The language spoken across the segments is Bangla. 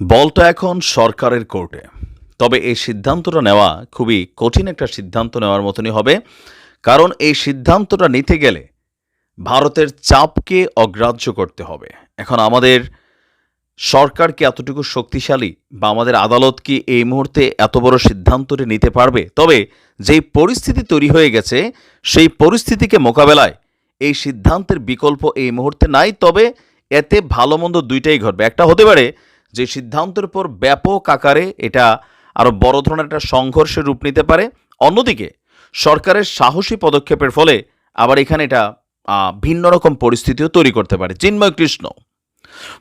বলটা এখন সরকারের কোর্টে। তবে এই সিদ্ধান্তটা নেওয়া খুবই কঠিন একটা সিদ্ধান্ত নেওয়ার মতনই হবে। কারণ এই সিদ্ধান্তটা নিতে গেলে ভারতের চাপকে অগ্রাহ্য করতে হবে। এখন আমাদের সরকার কি এতটুকু শক্তিশালী বা আমাদের আদালত কি এই মুহূর্তে এত বড় সিদ্ধান্তটি নিতে পারবে? তবে যেই পরিস্থিতি তৈরি হয়ে গেছে, সেই পরিস্থিতিকে মোকাবেলায় এই সিদ্ধান্তের বিকল্প এই মুহূর্তে নাই। তবে এতে ভালো মন্দ দুইটাই ঘটবে। একটা হতে পারে যে সিদ্ধান্তের উপর ব্যাপক আকারে এটা আরও বড় ধরনের একটা সংঘর্ষের রূপ নিতে পারে। অন্যদিকে, সরকারের সাহসী পদক্ষেপের ফলে আবার এখানে এটা ভিন্ন রকম পরিস্থিতিও তৈরি করতে পারে। চিন্ময় কৃষ্ণ,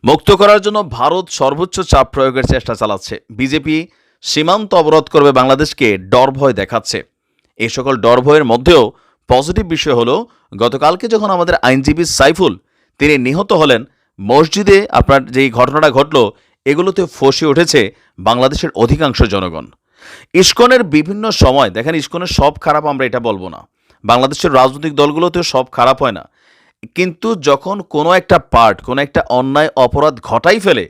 মুক্ত করার জন্য ভারত সর্বোচ্চ চাপ প্রয়োগের চেষ্টা চালাচ্ছে। বিজেপি সীমান্ত অবরোধ করবে বাংলাদেশকে ডর ভয় দেখাচ্ছে। এই সকল ডর ভয়ের মধ্যেও পজিটিভ বিষয় হলো, গতকালকে যখন আমাদের আইনজীবী সাইফুল তিনি নিহত হলেন, মসজিদে আপনার যেই ঘটনাটা ঘটলো এগুলোতে ফসে উঠেছে বাংলাদেশের অধিকাংশ জনগণ। ইস্কনের বিভিন্ন সময়, দেখেন ইস্কনের সব খারাপ আমরা এটা বলব না। বাংলাদেশের রাজনৈতিক দলগুলোতেও সব খারাপ হয় না। কিন্তু যখন কোনো একটা পার্ট কোনো একটা অন্যায়, অপরাধ ঘটাই ফেলে,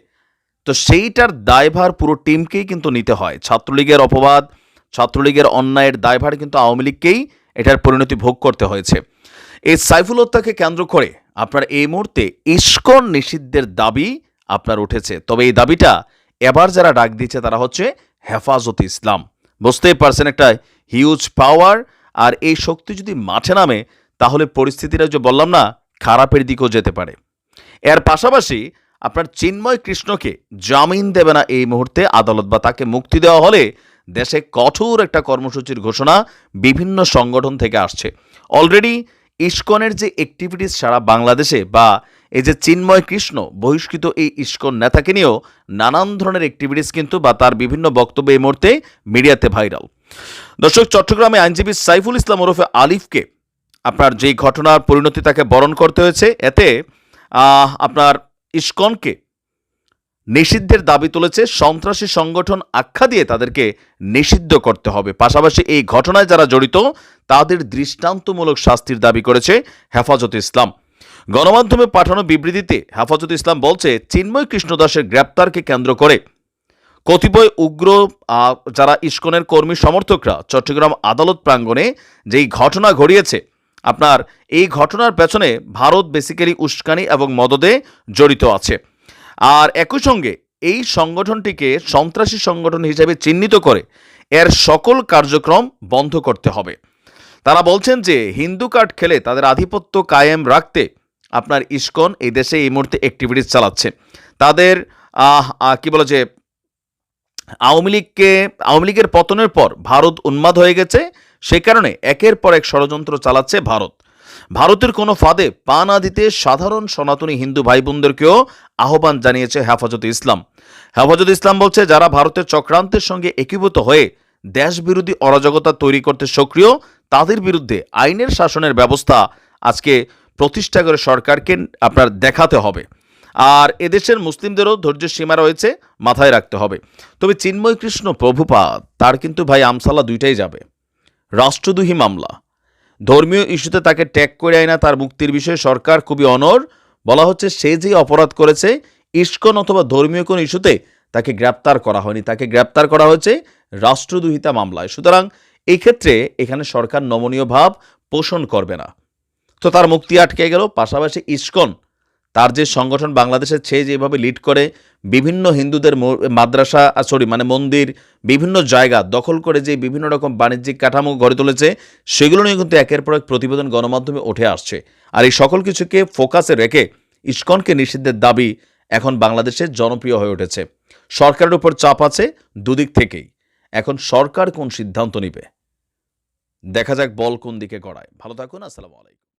তো সেইটার দায়ভার পুরো টিমকেই কিন্তু নিতে হয়। ছাত্রলীগের অপবাদ, ছাত্রলীগের অন্যায়ের দায়ভার কিন্তু আওয়ামী লীগকেই এটার পরিণতি ভোগ করতে হয়েছে। এই সাইফুল হত্যাকে কেন্দ্র করে আপনার এই মুহূর্তে ইস্কন নিষিদ্ধের দাবি আপনার উঠেছে। তবে এই দাবিটা এবার যারা ডাক দিচ্ছে তারা হচ্ছে হেফাজত ইসলাম। বুঝতেই পারছেন একটা হিউজ পাওয়ার আর এই শক্তি যদি মাঠে নামে, তাহলে পরিস্থিতিটা যে বললাম না, খারাপের দিকেও যেতে পারে। এর পাশাপাশি আপনার চিন্ময় কৃষ্ণকে জামিন দেবে না এই মুহূর্তে আদালত বা তাকে মুক্তি দেওয়া হলে দেশে কঠোর একটা কর্মসূচির ঘোষণা বিভিন্ন সংগঠন থেকে আসছে। অলরেডি ইস্কনের যে অ্যাক্টিভিটিস সারা বাংলাদেশে বা এই যে চিন্ময় কৃষ্ণ, বহিষ্কৃত এই ইস্কন নেতাকে নিয়েও নানান ধরনের অ্যাক্টিভিটিস কিন্তু বা তার বিভিন্ন বক্তব্য এই মুহূর্তে মিডিয়াতে ভাইরাল দর্শক, চট্টগ্রামে আইনজীবী সাইফুল ইসলাম ওরফে আলিফকে আপনার যেই ঘটনার পরিণতি তাকে বরণ করতে হয়েছে, এতে আপনার ইস্কনকে নিষিদ্ধের দাবি তুলেছে, সন্ত্রাসী সংগঠন আখ্যা দিয়ে তাদেরকে নিষিদ্ধ করতে হবে। পাশাপাশি এই ঘটনায় যারা জড়িত, তাদের দৃষ্টান্তমূলক শাস্তির দাবি করেছে হেফাজত ইসলাম। গণমাধ্যমে পাঠানো বিবৃতিতে হেফাজত ইসলাম বলছে, চিন্ময় কৃষ্ণদাসের গ্রেপ্তারকে কেন্দ্র করে কতিপয় উগ্র যারা ইস্কনের কর্মী সমর্থকরা চট্টগ্রাম আদালত প্রাঙ্গণে যেই ঘটনা ঘটিয়েছে, আপনার এই ঘটনার পেছনে ভারত বেসিক্যালি উস্কানি এবং মদদে জড়িত আছে। আর একই সঙ্গে এই সংগঠনটিকে সন্ত্রাসী সংগঠন হিসেবে চিহ্নিত করে এর সকল কার্যক্রম বন্ধ করতে হবে। তারা বলছেন যে, হিন্দু কার্ড খেলে তাদের আধিপত্য কায়েম রাখতে আপনার ইস্কন এই দেশে এই মুহূর্তে অ্যাক্টিভিটিস চালাচ্ছে। তাদের কি বলে যে, আওয়ামী লীগকে, আওয়ামী লীগের পতনের পর ভারত উন্মাদ হয়ে গেছে সে কারণে একের পর এক ষড়যন্ত্র চালাচ্ছে ভারত। ভারতের কোনো ফাঁদে পা না দিতে সাধারণ সনাতনী হিন্দু ভাই বোনদেরকেও আহ্বান জানিয়েছে হেফাজত ইসলাম। হেফাজত ইসলাম বলছে, যারা ভারতের চক্রান্তের সঙ্গে একীভূত হয়ে দেশ বিরোধী অরাজকতা তৈরি করতে সক্রিয়, তাদের বিরুদ্ধে আইনের শাসনের ব্যবস্থা আজকে প্রতিষ্ঠা করে সরকারকে আপনার দেখাতে হবে। আর এদেশের মুসলিমদেরও ধৈর্যের সীমা রয়েছে, মাথায় রাখতে হবে। তবে চিন্ময় কৃষ্ণ প্রভুপাদ, তার কিন্তু ভাই আমসালা দুইটাই যাবে। রাষ্ট্রদ্রোহী মামলা। ধর্মীয় ইস্যুতে তাকে ট্যাগ করে আয় না, তার মুক্তির বিষয়ে সরকার খুবই অনর বলা হচ্ছে সে যে অপরাধ করেছে, ইস্কন অথবা ধর্মীয় কোনো ইস্যুতে তাকে গ্রেপ্তার করা হয়নি। তাকে গ্রেপ্তার করা হয়েছে রাষ্ট্রদ্রোহিতা মামলায়। সুতরাং এক্ষেত্রে এখানে সরকার নমনীয় ভাব পোষণ করবে না। তো তার মুক্তি আটকে গেল। পাশাপাশি ইস্কন, তার যে সংগঠন বাংলাদেশের সে যেভাবে লিড করে, বিভিন্ন হিন্দুদের মাদ্রাসা সরি মানে মন্দির, বিভিন্ন জায়গা দখল করে যে বিভিন্ন রকম বাণিজ্যিক কাঠামো গড়ে তুলেছে, সেগুলো নিয়ে কিন্তু একের পর এক প্রতিবেদন গণমাধ্যমে উঠে আসছে। আর এই সকল কিছুকে ফোকাসে রেখে ইস্কনকে নিষিদ্ধের দাবি এখন বাংলাদেশে জনপ্রিয় হয়ে উঠেছে। সরকারের উপর চাপ আছে দুদিক থেকেই। এখন সরকার কোন সিদ্ধান্ত নিবে? দেখা যাক বল কোন দিকে গড়ায়। ভালো থাকুন, আসসালামু আলাইকুম।